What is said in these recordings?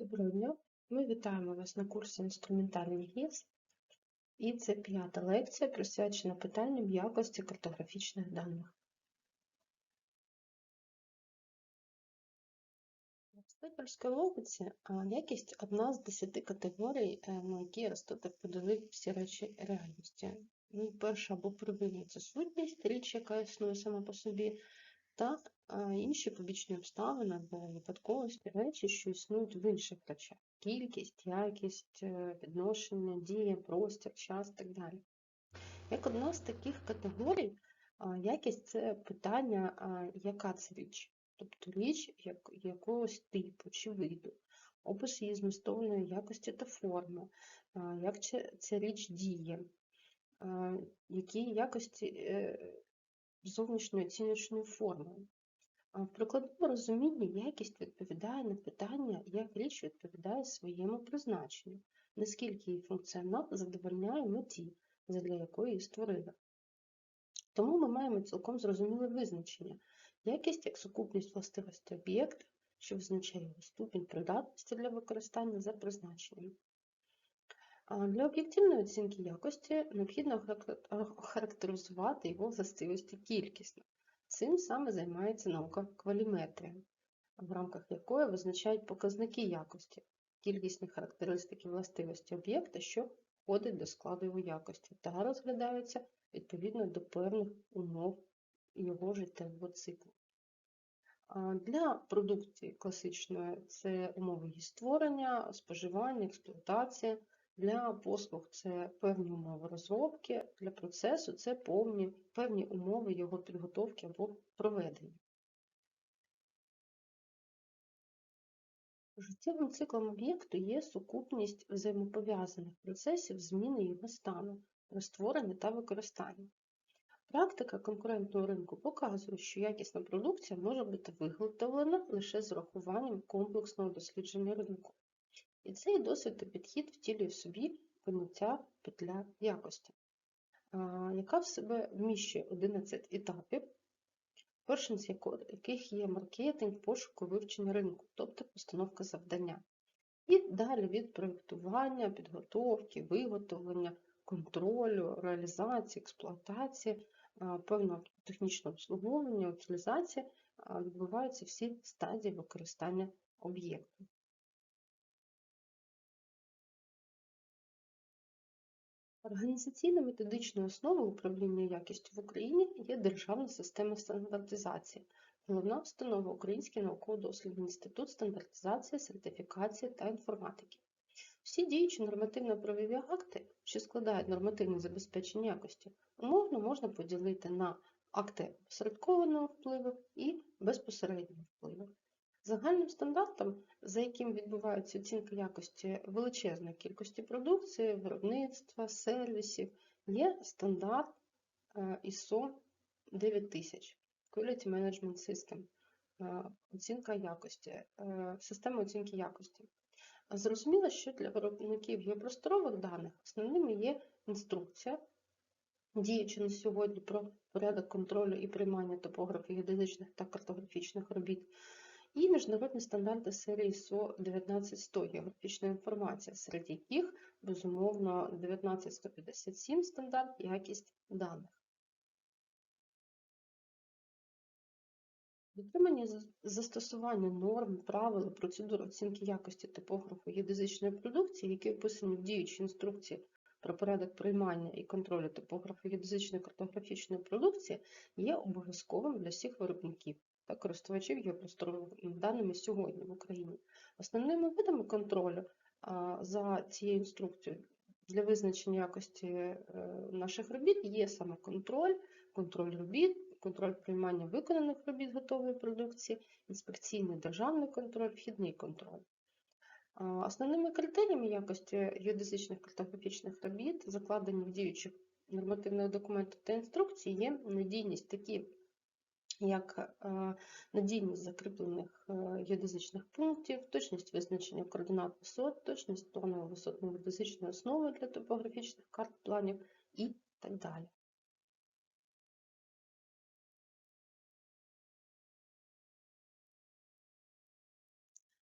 Доброго дня! Ми вітаємо вас на курсі інструментальний ГІС. І це п'ята лекція, присвячена питанням якості картографічних даних. В Степельській логіці якість одна з десяти категорій, е, на які Аристотель поділив всі речі реальності. Ну, перша або первинна це сутність, річ, яка існує сама по собі, та інші побічні обставини або випадковості речі, що існують в інших речах. Кількість, якість, е, відношення, дія, простір, час і так далі. Як одна з таких категорій, якість це питання, яка це річ. Тобто річ як, якогось типу чи виду, опис її змістовної якості та форми, як ця річ діє, які якості е, зовнішньої оціночної форми. В прикладному розумінні якість відповідає на питання, як річ відповідає своєму призначенню, наскільки її функціонал задовольняє меті, задля якої її створили. Тому ми маємо цілком зрозуміле визначення. Якість як сукупність властивостей об'єкта, що визначає його ступінь придатності для використання за призначенням. Для об'єктивної оцінки якості необхідно охарактер- охарактеризувати його властивості кількісно. Цим саме займається наука кваліметрія, в рамках якої визначають показники якості, кількісні характеристики властивості об'єкта, що входить до складу його якості, та розглядаються відповідно до певних умов його життєвого циклу. Для продукції класичної це умови її створення, споживання, експлуатації. Для послуг це певні умови розробки, для процесу це повні, певні умови його підготовки або проведення. Життєвим циклом об'єкту є сукупність взаємопов'язаних процесів зміни його стану, розтворення та використання. Практика конкурентного ринку показує, що якісна продукція може бути виготовлена лише з урахуванням комплексного дослідження ринку. І цей досвід та підхід втілює в собі поняття петля якості, яка в себе вміщує 11 етапів, першим з яких є маркетинг, пошуку вивчення ринку, тобто постановка завдання. І далі від проєктування, підготовки, виготовлення, контролю, реалізації, експлуатації, певного технічного обслуговування, утилізації відбуваються всі стадії використання об'єкту. Організаційно-методичною основою управління якістю в Україні є Державна система стандартизації, головна установа Український науково-дослідний інститут стандартизації, сертифікації та інформатики. Всі діючі нормативно-правові акти, що складають нормативне забезпечення якості, умовно можна поділити на акти посередкованого впливу і безпосереднього впливу. Загальним стандартом, за яким відбувається оцінка якості величезної кількості продукції, виробництва, сервісів, є стандарт е, ISO 9000 Quality Management System, е, оцінка якості, е, система оцінки якості. Зрозуміло, що для виробників геопросторових даних основними є інструкція, діючи на сьогодні про порядок контролю і приймання топографів геодезичних та картографічних робіт, і міжнародні стандарти серії ISO 19100 географічна інформація, серед яких, безумовно, 19157 стандарт якість даних. Дотримання застосування норм, правил процедур оцінки якості типографу геодезичної продукції, які описані в діючій інструкції про порядок приймання і контролю типографу геодезичної картографічної продукції, є обов'язковим для всіх виробників та користувачів геопросторовими даними сьогодні в Україні. Основними видами контролю за цією інструкцією для визначення якості е, наших робіт є саме контроль, контроль робіт, контроль приймання виконаних робіт готової продукції, інспекційний державний контроль, вхідний контроль. Основними критеріями якості геодезичних картографічних робіт, закладені в діючих нормативних документах та інструкцій, є надійність такі, як е, надійність закріплених е, геодезичних пунктів, точність визначення координат висот, точність планово-висотної геодезичної основи для топографічних карт планів і так далі.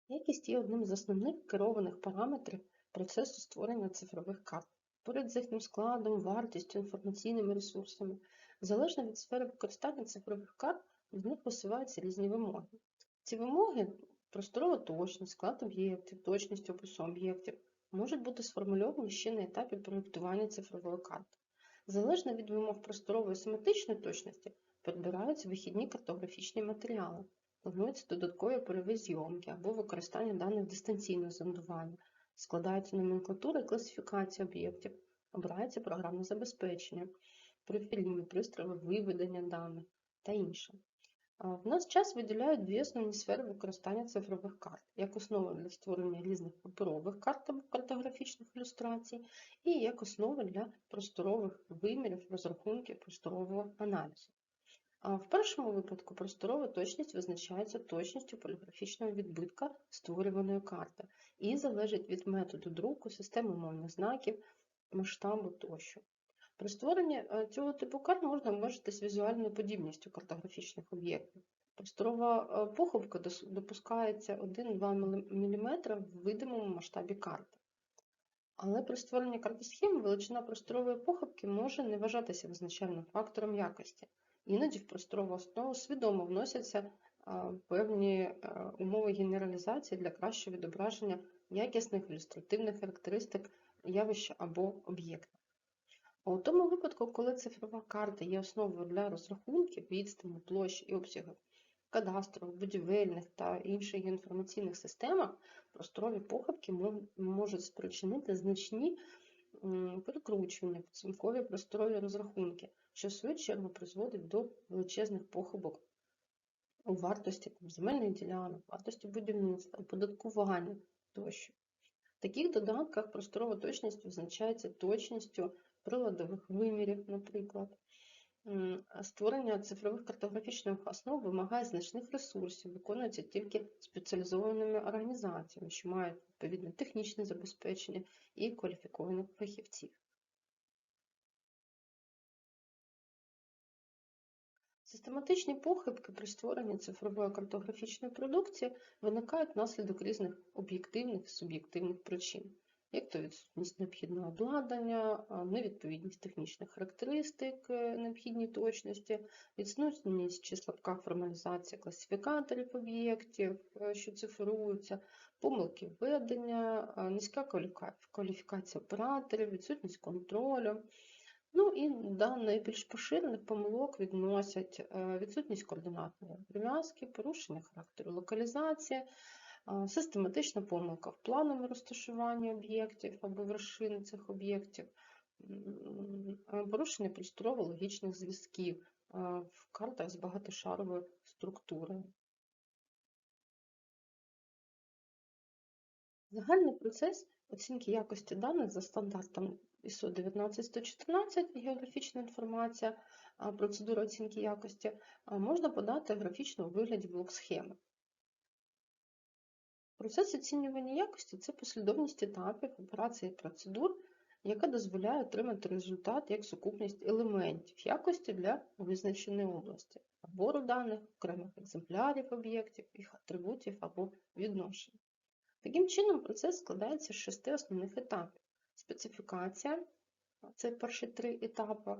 Якість є одним з основних керованих параметрів процесу створення цифрових карт. Поряд з їхнім складом, вартістю, інформаційними ресурсами. Залежно від сфери використання цифрових карт, в них висуваються різні вимоги. Ці вимоги просторова точність, склад об'єктів, точність опису об'єктів можуть бути сформульовані ще на етапі проєктування цифрової карти. Залежно від вимог просторової семантичної точності, підбираються вихідні картографічні матеріали, плануються додаткові польові зйомки або використання даних дистанційного зондування, складаються номенклатура і класифікація об'єктів, обирається програмне забезпечення, профільні пристрої виведення даних та інше. В нас час виділяють дві основні сфери використання цифрових карт, як основа для створення різних паперових карт або картографічних ілюстрацій, і як основа для просторових вимірів, розрахунків просторового аналізу. В першому випадку просторова точність визначається точністю поліграфічного відбитка створюваної карти і залежить від методу друку, системи умовних знаків, масштабу тощо. При створенні цього типу карт можна обмежитись візуальною подібністю картографічних об'єктів. Просторова похибка допускається 1-2 мм в видимому масштабі карти. Але при створенні картосхеми величина просторової похибки може не вважатися визначальним фактором якості. Іноді в просторову основу свідомо вносяться певні умови генералізації для кращого відображення якісних ілюстративних характеристик явища або об'єкта. У тому випадку, коли цифрова карта є основою для розрахунків відстані, площ і обсягів кадастрових, будівельних та інших інформаційних системах, просторові похибки можуть спричинити значні перекручування, підсумкові просторові розрахунки, що в свою чергу призводить до величезних похибок у вартості земельних ділянок, вартості будівництва, оподаткування тощо. В таких додатках просторова точність визначається точністю приладових вимірів, наприклад. Створення цифрових картографічних основ вимагає значних ресурсів, виконується тільки спеціалізованими організаціями, що мають відповідне технічне забезпечення і кваліфікованих фахівців. Систематичні похибки при створенні цифрової картографічної продукції виникають внаслідок різних об'єктивних і суб'єктивних причин як то відсутність необхідного обладнання, невідповідність технічних характеристик е, необхідній точності, відсутність чи слабка формалізація класифікаторів об'єктів, е, що цифруються, помилки введення, низька кваліфікація операторів, відсутність контролю. Ну і до найбільш поширених помилок відносять е, відсутність координатної прив'язки, порушення характеру локалізації, Систематична помилка в плановому розташуванні об'єктів або вершин цих об'єктів, порушення просторово-логічних зв'язків в картах з багатошаровою структурою. Загальний процес оцінки якості даних за стандартом ISO 19114 географічна інформація, процедура оцінки якості можна подати графічно у вигляді блок-схеми. Процес оцінювання якості це послідовність етапів, операцій і процедур, яка дозволяє отримати результат як сукупність елементів якості для визначеної області, набору даних, окремих екземплярів об'єктів, їх атрибутів або відношень. Таким чином, процес складається з шести основних етапів. Специфікація це перші три етапи,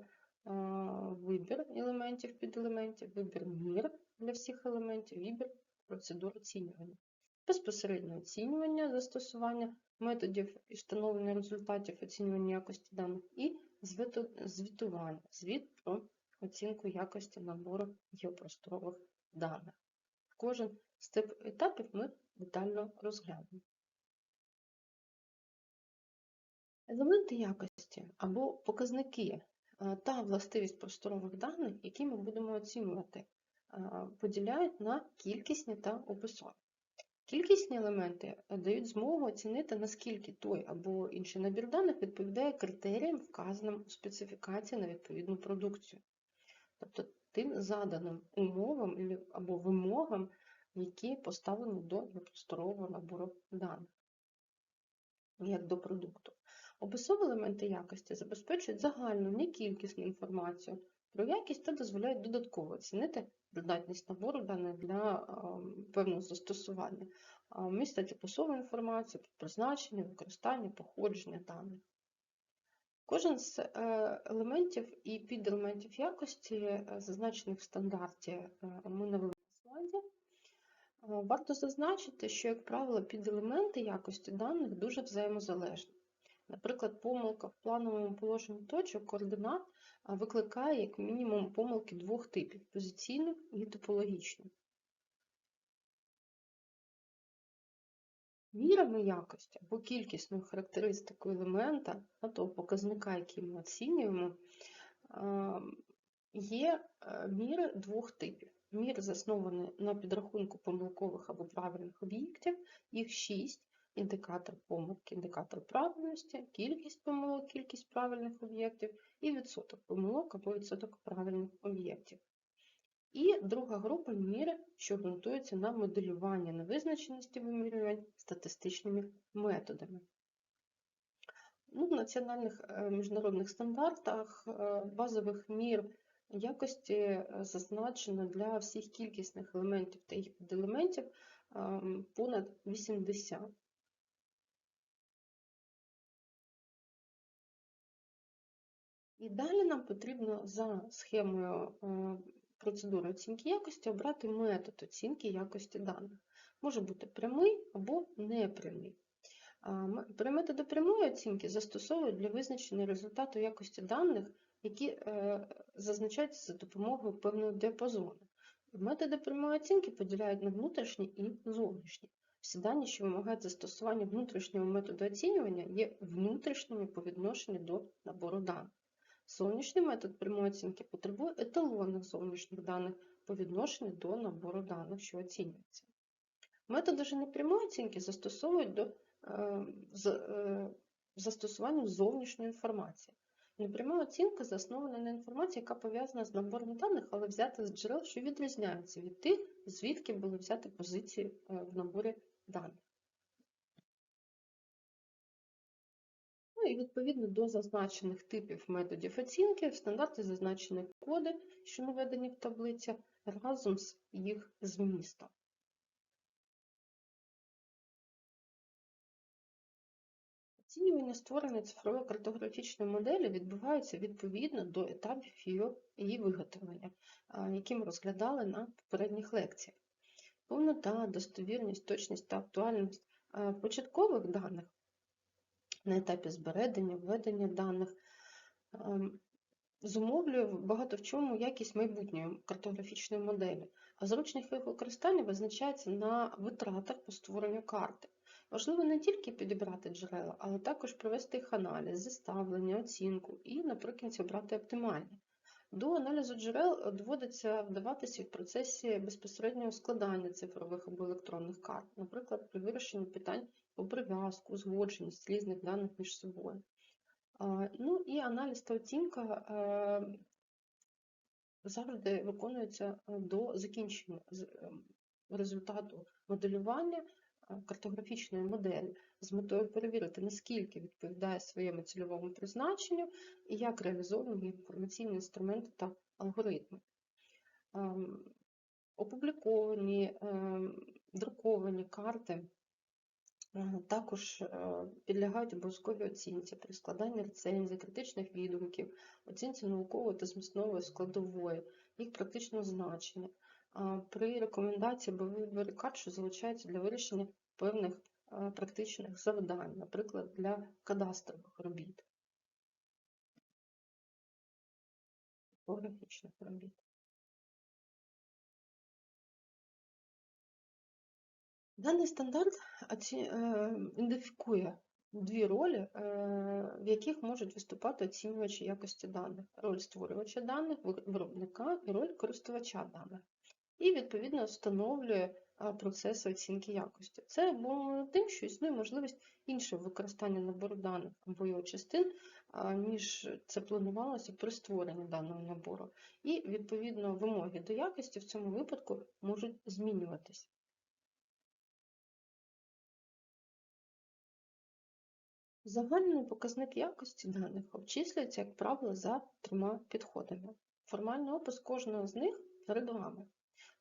вибір елементів піделементів, вибір мір для всіх елементів, вибір процедур оцінювання безпосереднє оцінювання застосування методів і встановлення результатів оцінювання якості даних і звітування, звіт про оцінку якості набору геопросторових даних. Кожен з цих етапів ми детально розглянемо. Елементи якості або показники та властивість просторових даних, які ми будемо оцінювати, поділяють на кількісні та описові. Кількісні елементи дають змогу оцінити, наскільки той або інший набір даних відповідає критеріям, вказаним у специфікації на відповідну продукцію. Тобто тим заданим умовам або вимогам, які поставлені до просторового набору даних, як до продукту. Описові елементи якості забезпечують загальну некількісну інформацію про якість та дозволяють додатково оцінити придатність набору даних для ем, певного застосування. А, Містять описову інформацію про призначення, використання, походження даних. Кожен з е, елементів і піделементів якості, е, зазначених в стандарті, е, ми на слайді. Варто зазначити, що, як правило, піделементи якості даних дуже взаємозалежні. Наприклад, помилка в плановому положенні точок координат викликає як мінімум помилки двох типів позиційну і топологічну. Мірами якості або кількісною характеристикою елемента, а того показника, який ми оцінюємо, є міри двох типів. Міри засновані на підрахунку помилкових або правильних об'єктів, їх шість. Індикатор помилки, індикатор правильності, кількість помилок, кількість правильних об'єктів і відсоток помилок або відсоток правильних об'єктів. І друга група міри, що ґрунтується на моделюванні невизначеності вимірювань статистичними методами. Ну, в національних е, міжнародних стандартах е, базових мір якості е, зазначено для всіх кількісних елементів та їх піделементів ем, понад 80. І далі нам потрібно за схемою е, процедури оцінки якості обрати метод оцінки якості даних. Може бути прямий або непрямий. При методі прямої оцінки застосовують для визначення результату якості даних, які е, зазначаються за допомогою певного діапазону. Методи прямої оцінки поділяють на внутрішні і зовнішні. Всі дані, що вимагають застосування внутрішнього методу оцінювання, є внутрішніми по відношенню до набору даних. Зовнішній метод прямої оцінки потребує еталонних зовнішніх даних по відношенню до набору даних, що оцінюється. Методи ж непрямої оцінки застосовують до е, е, застосуванням зовнішньої інформації. Непряма оцінка заснована на інформації, яка пов'язана з набором даних, але взята з джерел, що відрізняються від тих, звідки були взяті позиції е, в наборі даних. І відповідно до зазначених типів методів оцінки в стандарті зазначені коди, що наведені в таблиці, разом з їх змістом. Оцінювання створення цифрової картографічної моделі відбувається відповідно до етапів її виготовлення, які ми розглядали на попередніх лекціях. Повнота, достовірність, точність та актуальність початкових даних на етапі збереження, введення даних ем, зумовлює багато в чому якість майбутньої картографічної моделі, а зручність їх використання визначається на витратах по створенню карти. Важливо не тільки підібрати джерела, але також провести їх аналіз, зіставлення, оцінку і наприкінці обрати оптимальні. До аналізу джерел доводиться вдаватися в процесі безпосереднього складання цифрових або електронних карт, наприклад, при вирішенні питань прив'язку, узгодженість різних даних між собою. Ну і аналіз та оцінка завжди виконується до закінчення ем, результату моделювання картографічної моделі з метою перевірити, наскільки відповідає своєму цільовому призначенню і як реалізовані інформаційні інструменти та алгоритми. Ем, опубліковані, ем, друковані карти також е, підлягають обов'язковій оцінці при складанні рецензій, критичних відгуків, оцінці наукової та змістової складової, їх практичного значення. При рекомендації виборі карт, що залучаються для вирішення певних практичних завдань, наприклад, для кадастрових робіт, топографічних робіт. Даний стандарт ідентифікує дві ролі, е, в яких можуть виступати оцінювачі якості даних: роль створювача даних, виробника і роль користувача даних і, відповідно, встановлює процеси оцінки якості. Це обумовлено тим, що існує можливість іншого використання набору даних або його частин, ніж це планувалося при створенні даного набору. І, відповідно, вимоги до якості в цьому випадку можуть змінюватися. Загальний показник якості даних обчислюється, як правило, за трьома підходами. Формальний опис кожного з них перед вами.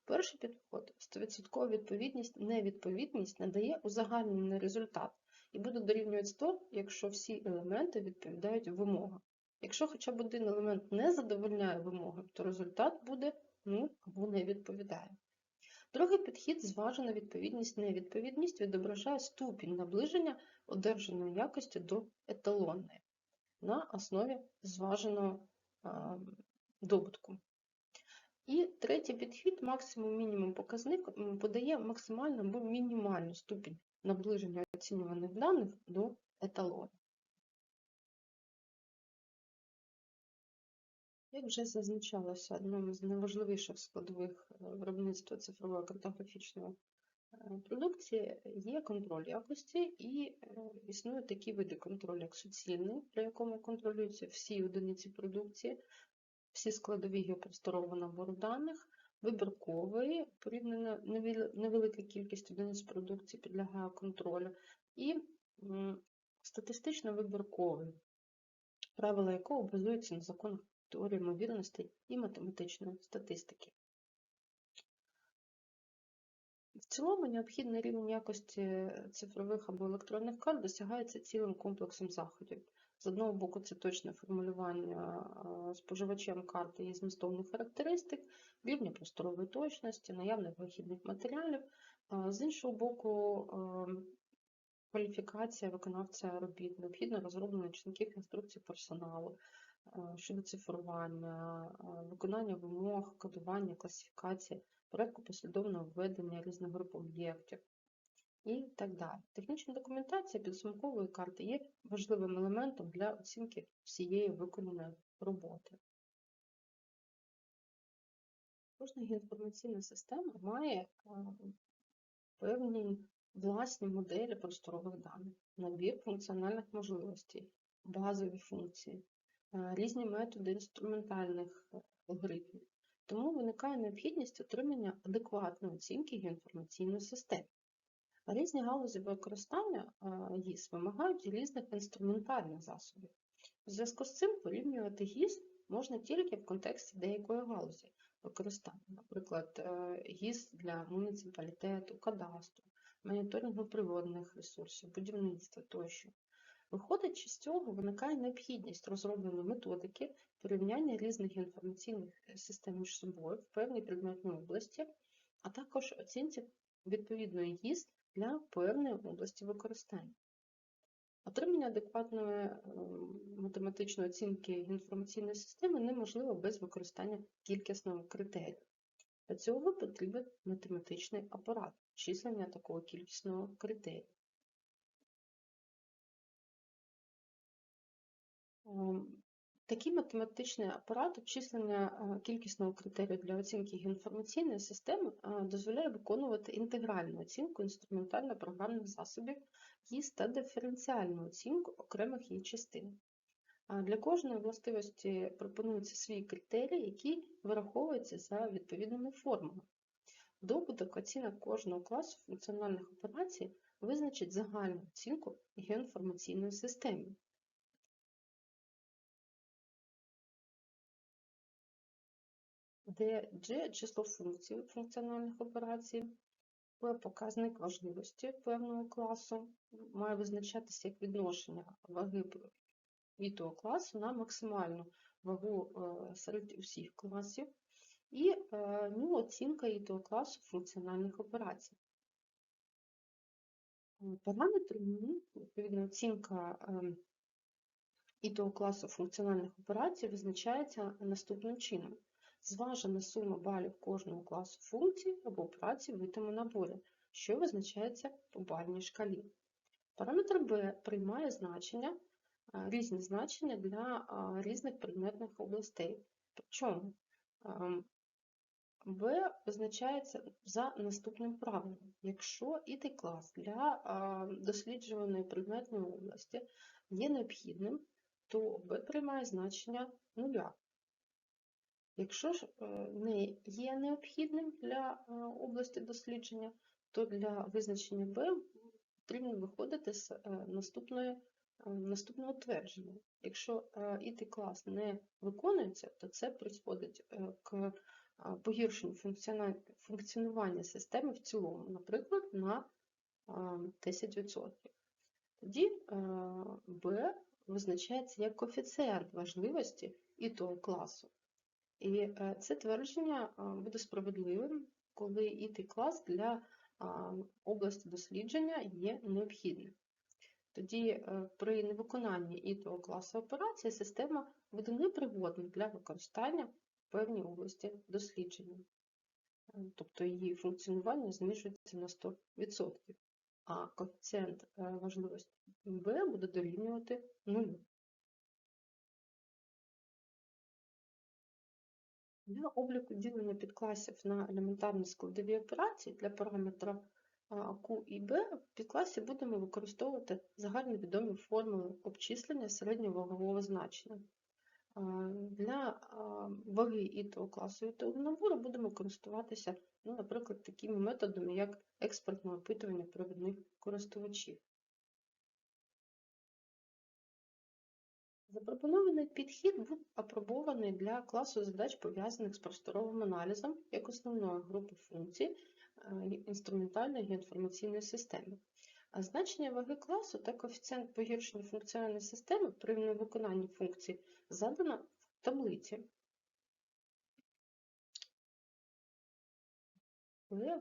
Перший підход 100% відповідність, невідповідність надає узагальнений результат і буде дорівнювати 100, якщо всі елементи відповідають вимогам. Якщо хоча б один елемент не задовольняє вимогам, то результат буде 0 або не відповідає. Другий підхід зважена відповідність, невідповідність відображає ступінь наближення одержаної якості до еталонної на основі зваженого добутку. І третій підхід, максимум-мінімум показник, подає максимальну або мінімальну ступінь наближення оцінюваних даних до еталону. Як вже зазначалося, одним з найважливіших складових е, виробництва цифрової картографічної е, продукції є контроль якості, і е, існують такі види контролю, як суцільний, при якому контролюються всі одиниці продукції, всі складові геопросторового набору даних, вибірковий, порівняно невелика кількість одиниць продукції підлягає контролю, і статистично вибірковий, правила якого базуються на законах теорії ймовірностей і математичної статистики. В цілому необхідний рівень якості цифрових або електронних карт досягається цілим комплексом заходів. З одного боку, це точне формулювання споживачем карти її змістовних характеристик, рівня просторової точності, наявних вихідних матеріалів. З іншого боку, кваліфікація виконавця робіт, необхідно розроблення чітких інструкцій персоналу щодо цифрування, е, виконання вимог, кодування, класифікації, порядку послідовного введення різних груп об'єктів і так далі. Технічна документація підсумкової карти є важливим елементом для оцінки всієї виконаної роботи. Кожна інформаційна система має е, певні власні моделі просторових даних, набір функціональних можливостей, базові функції, е, різні методи інструментальних е, алгоритмів. Тому виникає необхідність отримання адекватної оцінки геоінформаційної системи. Різні галузі використання е, ГІС вимагають різних інструментальних засобів. У зв'язку з цим порівнювати ГІС можна тільки в контексті деякої галузі використання, наприклад, е, ГІС для муніципалітету, кадастру, моніторингу природних ресурсів, будівництва тощо. Виходячи з цього, виникає необхідність розроблення методики порівняння різних інформаційних е, систем між собою в певній предметній області, а також оцінці відповідної ГІС для певної області використання. Отримання адекватної е, математичної оцінки інформаційної системи неможливо без використання кількісного критерію. Для цього потрібен математичний апарат числення такого кількісного критерію. Такий математичний апарат обчислення е, кількісного критерію для оцінки інформаційної системи е, дозволяє виконувати інтегральну оцінку інструментально-програмних засобів ГІС та диференціальну оцінку окремих її частин. Для кожної властивості пропонується свій критерій, який вираховується за відповідними формами. Добуток оцінок кожного класу функціональних операцій визначить загальну оцінку геоінформаційної системи. Де G – число функцій функціональних операцій, P – показник важливості певного класу, має визначатися як відношення ваги від того класу на максимальну вагу е, серед усіх класів, і е, ну, оцінка і того класу функціональних операцій. Параметри, відповідно, оцінка ем, і того класу функціональних операцій визначається наступним чином. Зважена сума балів кожного класу функцій або операцій в витому наборі, що визначається по бальній шкалі. Параметр b приймає значення, різні значення для різних предметних областей. Причому b визначається за наступним правилом. Якщо ідей клас для досліджуваної предметної області є необхідним, то b приймає значення нуля. Якщо ж е, не є необхідним для е, області дослідження, то для визначення B потрібно виходити з е, наступної наступне утвердження. Якщо it клас не виконується, то це призводить к погіршенню функціонування системи в цілому, наприклад, на е, 10%. Тоді B визначається як коефіцієнт важливості і того класу. І е, це твердження е, буде справедливим, коли it клас для області дослідження є необхідним. Тоді е, при невиконанні ІТО класу операції система буде непригодною для використання в певній області дослідження. Тобто її функціонування знижується на 100%, а коефіцієнт важливості B буде дорівнювати нулю. Для обліку ділення підкласів на елементарні складові операції для параметра Q і B в підкласі будемо використовувати загальновідомі формули обчислення середньовагового значення. Для ваги і того класу і того набору будемо користуватися, ну, наприклад, такими методами, як експертне опитування провідних користувачів. Запропонований підхід був апробований для класу задач, пов'язаних з просторовим аналізом як основної групи функцій е, інструментальної інформаційної системи. А значення ваги класу та коефіцієнт погіршення функціональної системи при невиконанні функцій задано в таблиці.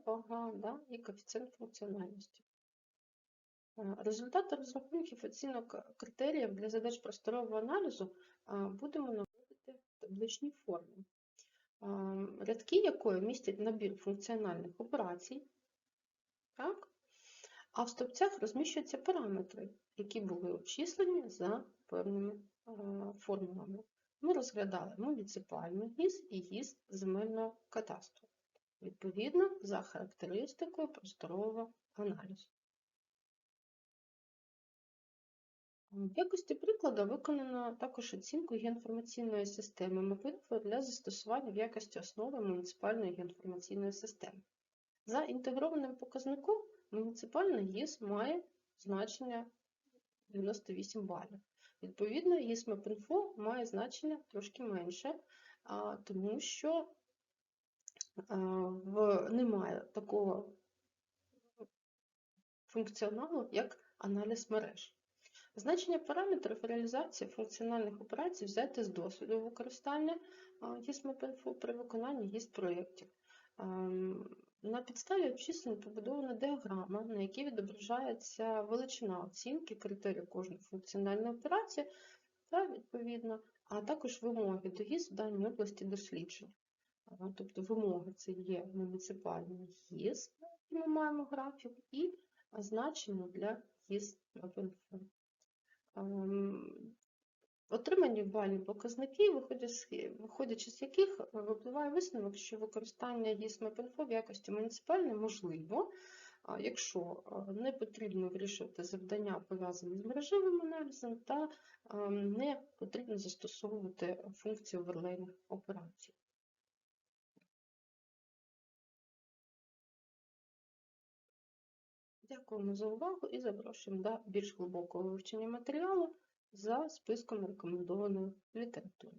Вага да, і коефіцієнт функціональності. Е, Результати розрахунків оцінок критеріїв для задач просторового аналізу е, будемо наводити в табличній формі, е, рядки якої містять набір функціональних операцій, так? а в стовпцях розміщуються параметри, які були обчислені за певними формулами. Ми розглядали муніципальний гіс і гіс земельного кадастру, відповідно за характеристикою просторового аналізу. В якості прикладу виконано також оцінку геоінформаційної системи МОПІНФО для застосування в якості основи муніципальної геоінформаційної системи. За інтегрованим показником муніципальна ГІС має значення 98 балів. Відповідно, ГІС МОПІНФО має значення трошки менше, тому що немає такого функціоналу, як аналіз мереж. Значення параметрів реалізації функціональних операцій взяти з досвіду використання ГІС-МПНФО при виконанні ГІС-проєктів. На підставі обчислень побудована діаграма, на якій відображається величина оцінки критерію кожної функціональної операції, та, відповідно, а також вимоги до ГІС в даній області дослідження. Тобто вимоги це є муніципальний ГІС, який ми маємо графік, і значення для ГІС МПНФО. Отримані бальні показники, виходячи з яких випливає висновок, що використання ЄСМП-інфо в якості муніципальне можливо, якщо не потрібно вирішувати завдання, пов'язані з мережевим аналізом, та не потрібно застосовувати функції оверлейних операцій. Дякуємо за увагу і запрошуємо до більш глибокого вивчення матеріалу за списком рекомендованої літератури.